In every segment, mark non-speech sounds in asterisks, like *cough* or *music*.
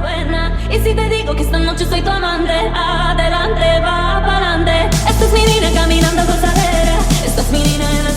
buena. Y si te digo que esta noche soy tu amante, adelante, va pa'lante. Esta es mi niña caminando gozadera. Esta es mi niña en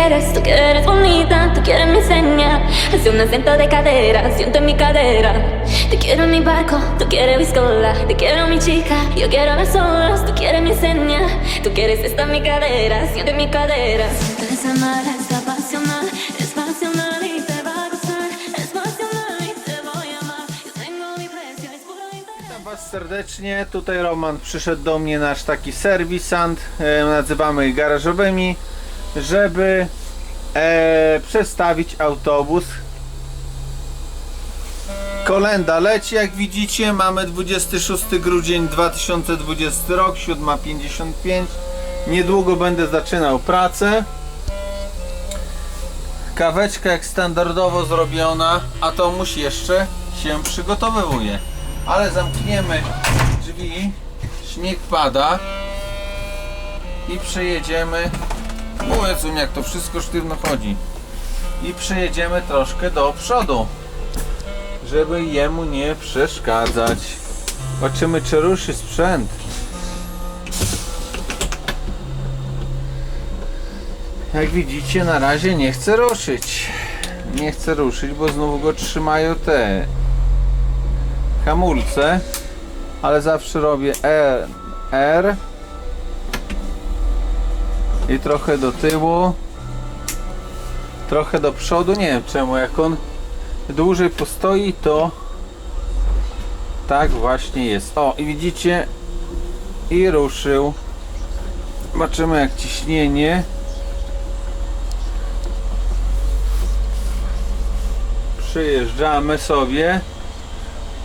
quieres, tú que eres bonita, tú quieres mi señal. Hace un acento de cadera, siento en mi cadera. Te quiero en mi barco, tú quieres mi escola. Te quiero mi chica, yo quiero las olas, tú quieres mi señal. Tú quieres esta mi cadera, siento en mi cadera. Siento esa y y mi precio. Witam Was serdecznie. Tutaj Roman przyszedł do mnie nasz taki serwisant, e, nazywamy ich garażowymi, żeby e, przestawić autobus. Kolenda leci, jak widzicie, mamy 26 grudzień 2020 rok, 7.55. Niedługo będę zaczynał pracę. Kaweczka jak standardowo zrobiona, a to musi jeszcze się przygotowywuje. Ale zamkniemy drzwi, śnieg pada i przejedziemy. Mówiąc im jak to wszystko sztywno chodzi. I przejedziemy troszkę do przodu, żeby jemu nie przeszkadzać. Zobaczymy czy ruszy sprzęt. Jak widzicie, na razie nie chce ruszyć. Nie chce ruszyć, bo znowu go trzymają te hamulce. Ale zawsze robię R, R i trochę do tyłu, trochę do przodu. Nie wiem czemu, jak on dłużej postoi, to tak właśnie jest. O, i widzicie, i ruszył. Zobaczymy jak ciśnienie. Przyjeżdżamy sobie.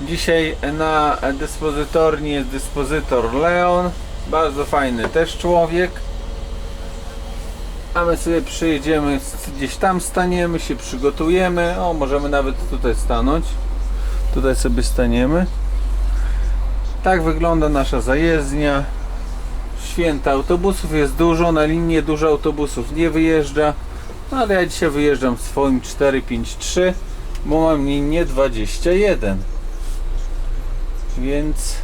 Dzisiaj na dyspozytorni jest dyspozytor Leon. Bardzo fajny też człowiek. A my sobie przyjedziemy, gdzieś tam staniemy, się przygotujemy. O, możemy nawet tutaj stanąć. Tutaj sobie staniemy. Tak wygląda nasza zajezdnia. Święta autobusów jest dużo, na linię dużo autobusów nie wyjeżdża. No, ale ja dzisiaj wyjeżdżam swoim 453, bo mam linię 21. Więc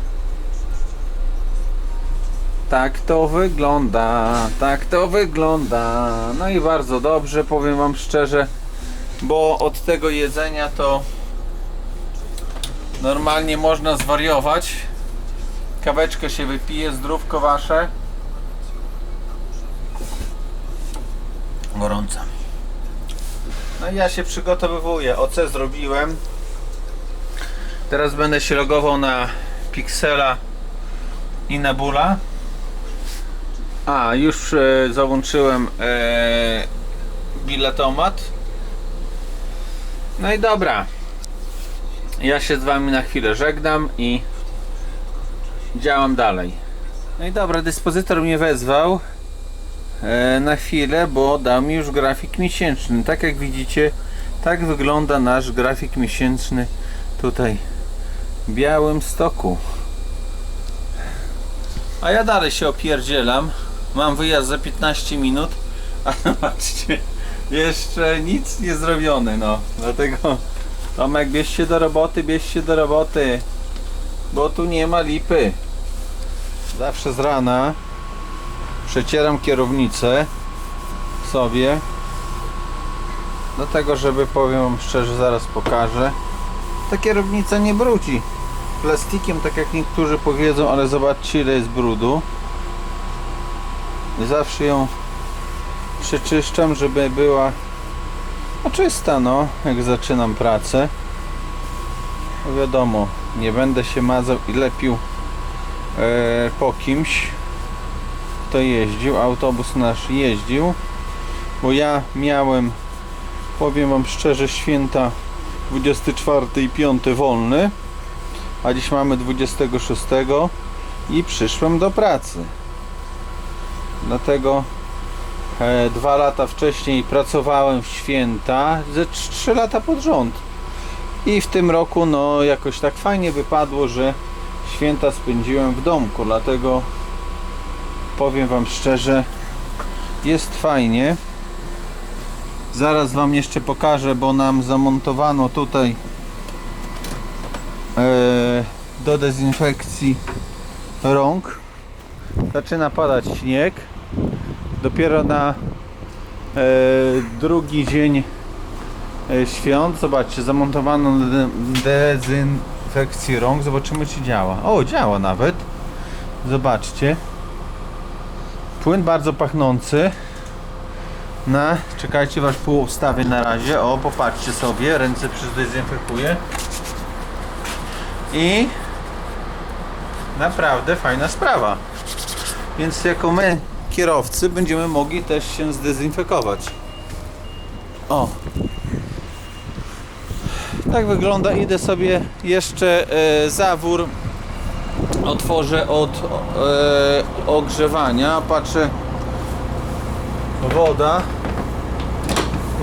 tak to wygląda, tak to wygląda. No i bardzo dobrze, powiem Wam szczerze, bo od tego jedzenia to normalnie można zwariować. Kaweczkę się wypije, zdrówko Wasze. Gorąca. No i ja się przygotowywuję. OC zrobiłem. Teraz będę się logował na Pixela i na Bula. A, już e, załączyłem e, biletomat. No i dobra. Ja się z Wami na chwilę żegnam i działam dalej. No i dobra, dyspozytor mnie wezwał e, na chwilę, bo dał mi już grafik miesięczny. Tak jak widzicie, tak wygląda nasz grafik miesięczny tutaj w Białym Stoku. A ja dalej się opierdzielam. Mam wyjazd za 15 minut, *laughs* a patrzcie, jeszcze nic nie zrobione, no. Dlatego Tomek, bierz się do roboty, bierz się do roboty, bo tu nie ma lipy. Zawsze z rana przecieram kierownicę sobie Dlatego, żeby powiem wam szczerze, zaraz pokażę. Ta kierownica nie brudzi plastikiem, tak jak niektórzy powiedzą, ale zobaczcie ile jest brudu. Zawsze ją przeczyszczam, żeby była czysta, no, jak zaczynam pracę. No wiadomo, nie będę się mazał i lepił e, po kimś, kto jeździł. Autobus nasz jeździł, bo ja miałem, powiem Wam szczerze, święta 24 i 5 wolny, a dziś mamy 26 i przyszłem do pracy. Dlatego e, dwa lata wcześniej pracowałem w święta, ze 3 lata pod rząd. I w tym roku no jakoś tak fajnie wypadło, że święta spędziłem w domku, dlatego powiem wam szczerze, jest fajnie. Zaraz wam jeszcze pokażę, bo nam zamontowano tutaj e, do dezynfekcji rąk. Zaczyna padać śnieg. Dopiero na e, drugi dzień e, świąt. Zobaczcie, zamontowano de- dezynfekcję rąk. Zobaczymy czy działa. O, działa nawet. Zobaczcie. Płyn bardzo pachnący. Na, czekajcie, wasz pół ustawię na razie. O, popatrzcie sobie, ręce przyzdezynfekuję. I naprawdę fajna sprawa. Więc jako my, kierowcy, będziemy mogli też się zdezynfekować. O. Tak wygląda. Idę sobie jeszcze e, zawór otworzę od e, ogrzewania. Patrzę. Woda.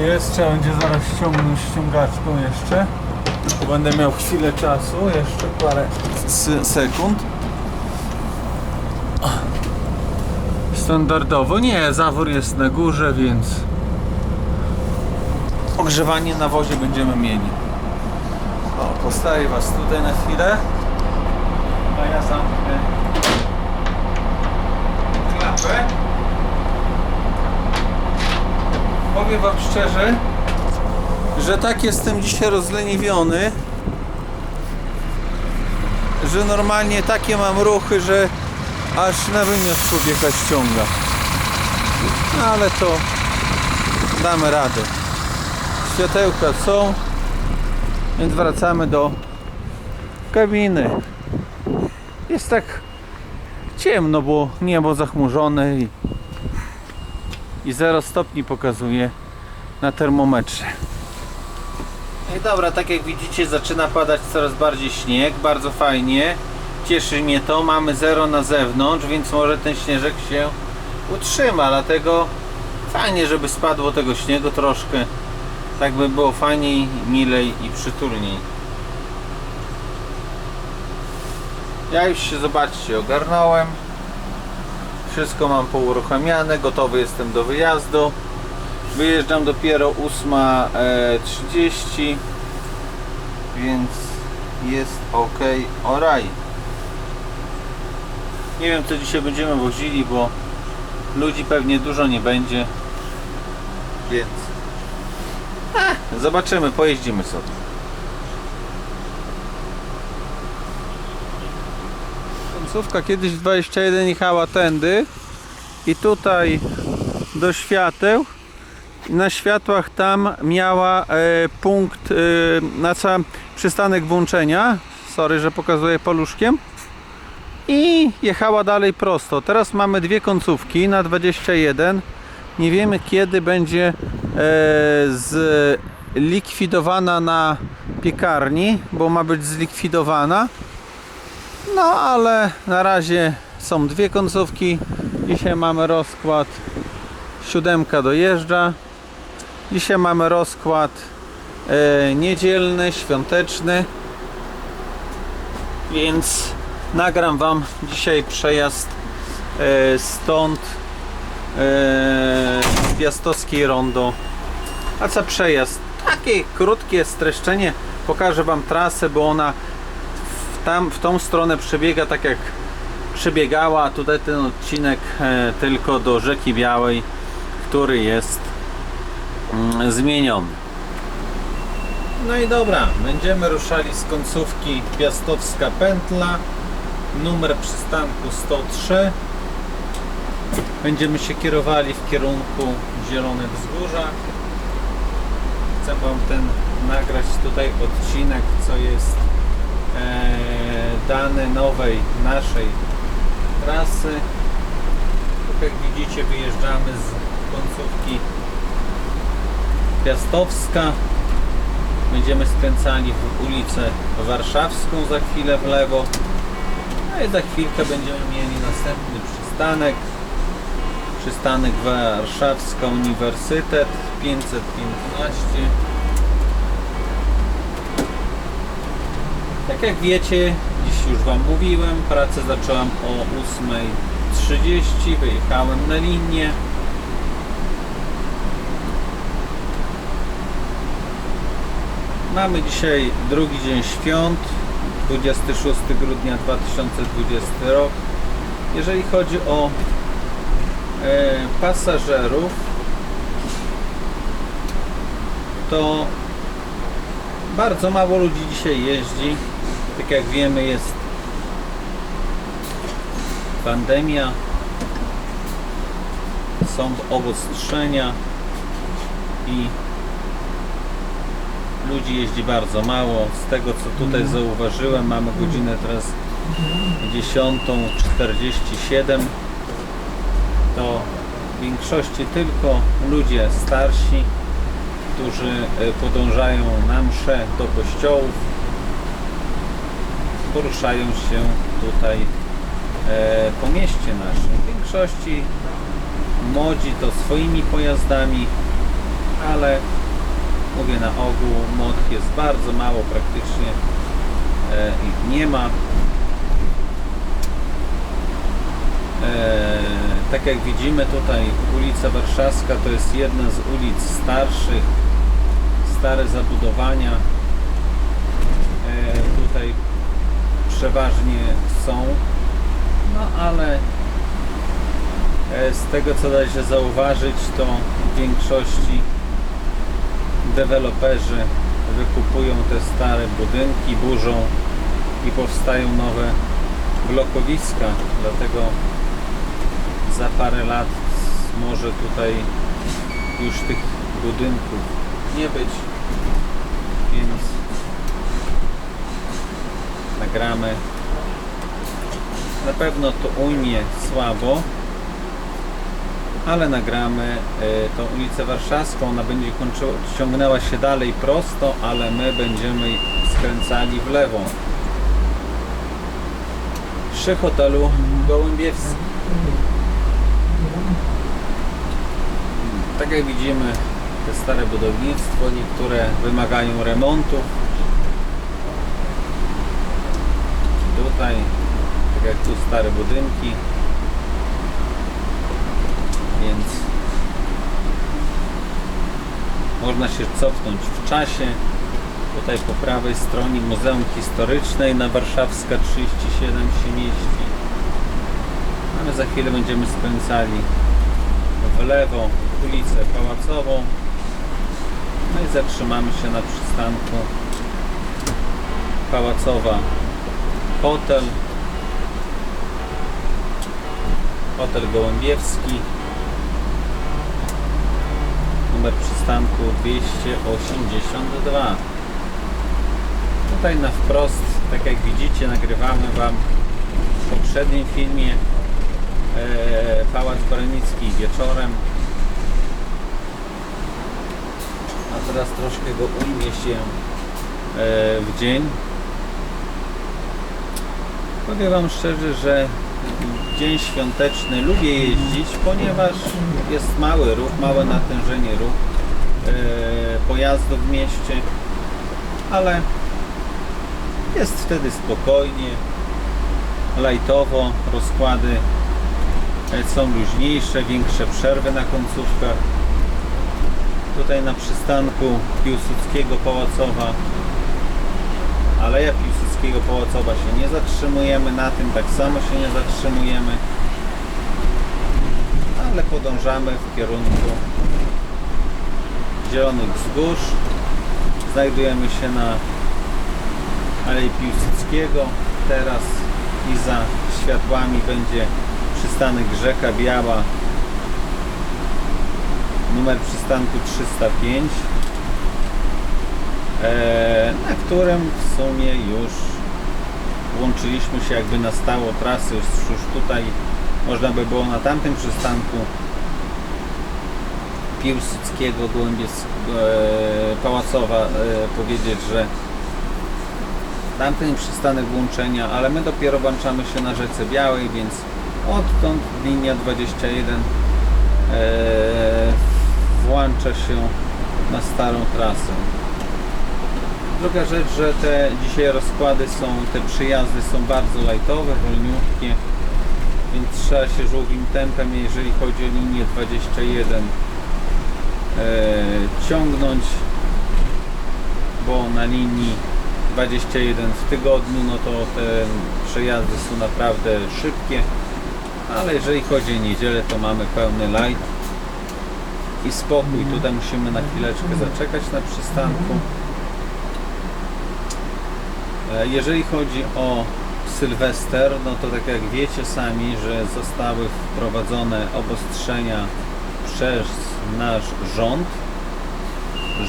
Jest, trzeba będzie zaraz ściągnąć ściągaczką jeszcze. Będę miał chwilę czasu, jeszcze parę sekund. Standardowo nie, zawór jest na górze, więc ogrzewanie na wozie będziemy mieli. O, postawię was tutaj na chwilę. A ja zamknę klapę. Powiem wam szczerze, że tak jestem dzisiaj rozleniwiony, że normalnie takie mam ruchy, że aż na wymiot człowieka ściąga. No ale to damy radę. Światełka są, więc wracamy do kabiny. Jest tak ciemno, bo niebo zachmurzone i, i 0 stopni pokazuje na termometrze. No i dobra, tak jak widzicie zaczyna padać coraz bardziej śnieg, bardzo fajnie. Cieszy mnie to, mamy zero na zewnątrz, więc może ten śnieżek się utrzyma, dlatego fajnie, żeby spadło tego śniegu troszkę. Tak by było fajniej, milej i przytulniej. Ja już się zobaczcie, ogarnąłem. Wszystko mam pouruchamiane, gotowy jestem do wyjazdu. Wyjeżdżam dopiero 8.30, więc jest ok, oraj. Nie wiem co dzisiaj będziemy wozili, bo ludzi pewnie dużo nie będzie, więc zobaczymy, pojeździmy sobie. Końcówka kiedyś w 21 jechała tędy i tutaj do świateł na światłach tam miała e, punkt, e, na sam przystanek włączenia. Sorry, że pokazuję paluszkiem. I jechała dalej prosto. Teraz mamy dwie końcówki na 21. Nie wiemy kiedy będzie e, zlikwidowana na piekarni, bo ma być zlikwidowana. No ale na razie są dwie końcówki. Dzisiaj mamy rozkład. Siódemka dojeżdża. Dzisiaj mamy rozkład e, niedzielny, świąteczny. Więc nagram Wam dzisiaj przejazd e, stąd e, z Piastowskiej Rondo. A co przejazd? Takie krótkie streszczenie. Pokażę Wam trasę, bo ona w, tam, w tą stronę przebiega tak jak przebiegała. Tutaj ten odcinek e, tylko do Rzeki Białej, który jest mm, zmieniony. No i dobra, będziemy ruszali z końcówki Piastowska Pętla, numer przystanku 103. Będziemy się kierowali w kierunku Zielone Wzgórza. Chcę Wam ten nagrać tutaj odcinek, co jest e, dane nowej naszej trasy. Tak jak widzicie wyjeżdżamy z końcówki Piastowska. Będziemy skręcali w ulicę Warszawską za chwilę w lewo. No i za chwilkę będziemy mieli następny przystanek. Przystanek Warszawska Uniwersytet 515. Tak jak wiecie, dziś już Wam mówiłem, pracę zacząłem o 8.30, wyjechałem na linię. Mamy dzisiaj drugi dzień świąt, 26 grudnia 2020 rok. Jeżeli chodzi o e, pasażerów, to bardzo mało ludzi dzisiaj jeździ. Tak jak wiemy jest pandemia, są obostrzenia i ludzi jeździ bardzo mało. Z tego co tutaj zauważyłem, mamy godzinę teraz 10.47 to w większości tylko ludzie starsi, którzy e, podążają na msze do kościołów, poruszają się tutaj e, po mieście naszym. W większości młodzi to swoimi pojazdami, ale mówię na ogół, młodych jest bardzo mało, praktycznie e, ich nie ma. E, tak jak widzimy tutaj ulica Warszawska to jest jedna z ulic starszych, stare zabudowania. E, tutaj przeważnie są, no ale z tego co da się zauważyć to w większości deweloperzy wykupują te stare budynki, burzą i powstają nowe blokowiska, dlatego za parę lat może tutaj już tych budynków nie być, więc nagramy. Na pewno to ujmie słabo, ale nagramy y, tą ulicę Warszawską. Ona będzie kończyła, ciągnęła się dalej prosto, ale my będziemy skręcali w lewo. Przy hotelu Gołębiewskim. Tak jak widzimy, te stare budownictwo, niektóre wymagają remontów. Tutaj, tak jak tu stare budynki, więc można się cofnąć w czasie. Tutaj po prawej stronie Muzeum Historyczne na Warszawska 37 się mieści. A my za chwilę będziemy skręcali w lewo ulicę Pałacową. No i zatrzymamy się na przystanku Pałacowa Hotel. Hotel Gołębiewski. Numer przystanku 282. Tutaj na wprost, tak jak widzicie, nagrywamy Wam w poprzednim filmie e, Pałac Korenicki wieczorem. A teraz troszkę go ujmie się e, w dzień. Powiem Wam szczerze, że dzień świąteczny lubię jeździć, ponieważ jest mały ruch, małe natężenie ruch e, pojazdów w mieście, ale jest wtedy spokojnie, lajtowo, rozkłady e, są luźniejsze, większe przerwy na końcówkach. Tutaj na przystanku Piłsudskiego Pałacowa Aleja Piłsudskiego Pałacowa się nie zatrzymujemy, na tym tak samo się nie zatrzymujemy, ale podążamy w kierunku Zielonych Wzgórz. Znajdujemy się na Alei Piłsudskiego. Teraz i za światłami będzie przystanek Rzeka Biała numer przystanku 305 e, na którym w sumie już włączyliśmy się jakby na stało trasy, już, tutaj można by było na tamtym przystanku Piłsudskiego, Gołębiec, e, Pałacowa e, powiedzieć, że tamten przystanek włączenia, ale my dopiero włączamy się na Rzece Białej, więc odtąd linia 21 e, włącza się na starą trasę. Druga rzecz, że te dzisiaj rozkłady są, te przyjazdy są bardzo lajtowe, wolniutkie, więc trzeba się żółwim tempem, jeżeli chodzi o linię 21 e, ciągnąć, bo na linii 21 w tygodniu, no to te przejazdy są naprawdę szybkie, ale jeżeli chodzi o niedzielę, to mamy pełny light i spokój. Tutaj musimy na chwileczkę zaczekać na przystanku. E, Jeżeli chodzi o Sylwester, no to tak jak wiecie sami, że zostały wprowadzone obostrzenia przez nasz rząd,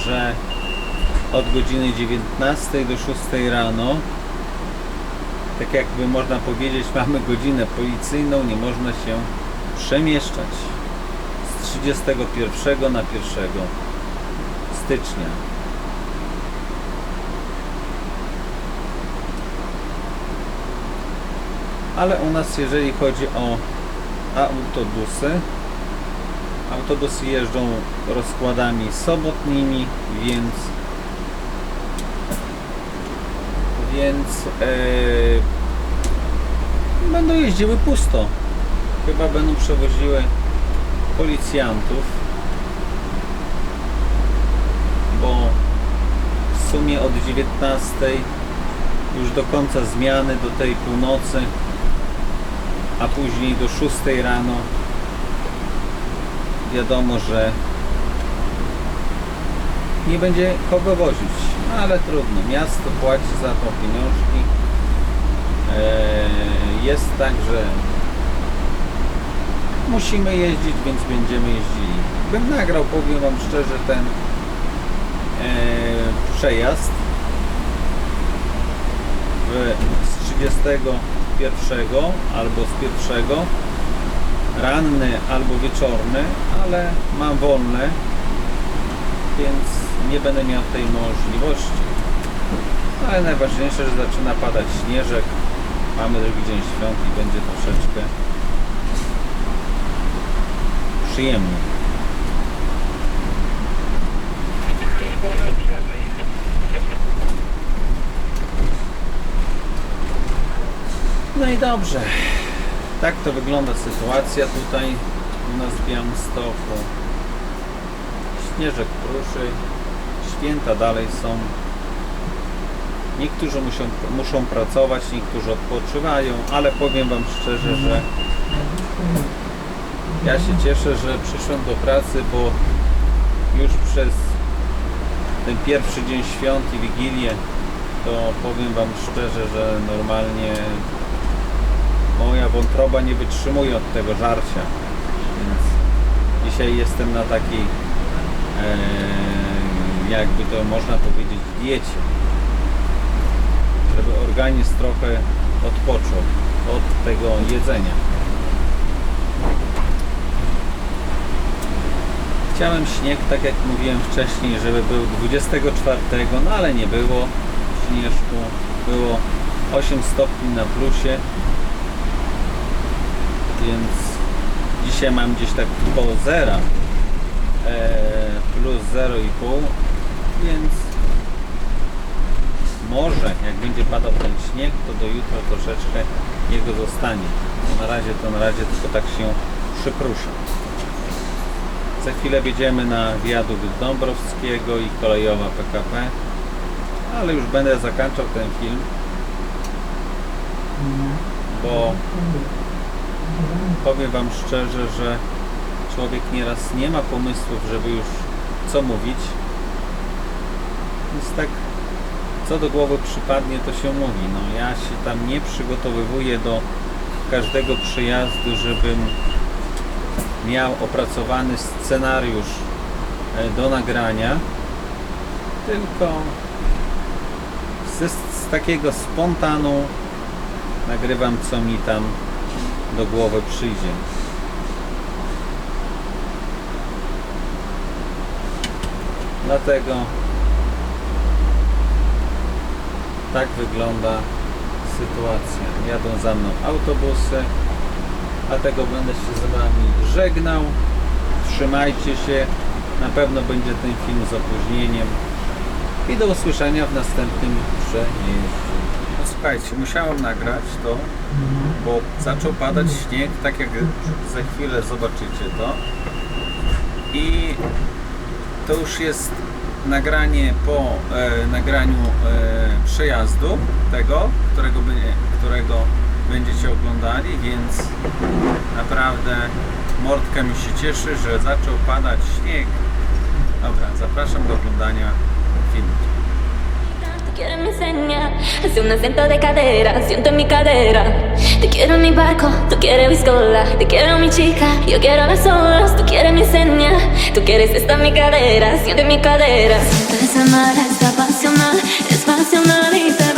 że od godziny 19 do 6 rano, tak jakby można powiedzieć, *laughs* mamy godzinę policyjną, nie można się przemieszczać z 31 na 1 stycznia. Ale u nas, jeżeli chodzi o autobusy, autobusy jeżdżą rozkładami sobotnimi, więc więc e, będą jeździły pusto. Chyba będą przewoziły policjantów, bo w sumie od 19 już do końca zmiany, do tej północy, a później do 6 rano wiadomo, że nie będzie kogo wozić, no ale trudno, miasto płaci za to pieniążki. Eee, Jest tak, że musimy jeździć, więc będziemy jeździli. Bym nagrał, powiem Wam szczerze, ten eee, przejazd z 31 albo z pierwszego ranny albo wieczorny, ale mam wolne, więc nie będę miał tej możliwości. Ale najważniejsze, że zaczyna padać śnieżek. Mamy drugi dzień świąt i będzie troszeczkę przyjemnie. No i dobrze. Tak to wygląda sytuacja tutaj u nas w Białymstoku. Śnieżek pruszy, święta dalej są. Niektórzy muszą, muszą pracować, niektórzy odpoczywają, ale powiem Wam szczerze, że ja się cieszę, że przyszłem do pracy, bo już przez ten pierwszy dzień świąt i Wigilię to powiem Wam szczerze, że normalnie moja wątroba nie wytrzymuje od tego żarcia. Więc dzisiaj jestem na takiej, e, jakby to można powiedzieć, diecie. Żeby organizm trochę odpoczął od tego jedzenia. Chciałem śnieg, tak jak mówiłem wcześniej, żeby był 24, no ale nie było śnieżku. Było 8 stopni na plusie, więc dzisiaj mam gdzieś tak koło zera e, plus 0,5 więc może jak będzie padał ten śnieg to do jutra troszeczkę jego zostanie. Na razie to na razie tylko tak się przykrusza za chwilę wjedziemy na wiadukt Dąbrowskiego i kolejowa PKP ale już będę zakończał ten film bo powiem Wam szczerze, że człowiek nieraz nie ma pomysłów, żeby już co mówić. Więc tak, co do głowy przypadnie, to się mówi. No, ja się tam nie przygotowywuję do każdego przyjazdu, żebym miał opracowany scenariusz e, do nagrania, tylko z, z takiego spontanu nagrywam co mi tam do głowy przyjdzie. Dlatego tak wygląda sytuacja. Jadą za mną autobusy, dlatego będę się z Wami żegnał. Trzymajcie się, na pewno będzie ten film z opóźnieniem i do usłyszenia w następnym przejeździe. Słuchajcie, musiałem nagrać to, bo zaczął padać śnieg, tak jak za chwilę zobaczycie to. I to już jest nagranie po e, nagraniu e, przejazdu tego, którego, by, którego będziecie oglądali, więc naprawdę mordka mi się cieszy, że zaczął padać śnieg. Dobra, zapraszam do oglądania filmu. Quieres mi seña, hace un acento de cadera, siento en mi cadera. Te quiero en mi barco, tú quieres viscola. Te quiero mi chica, yo quiero las olas. Tú quieres mi seña, tú quieres esta mi cadera, siento en mi cadera. Siento ese mar, es apasional, es pasionalita.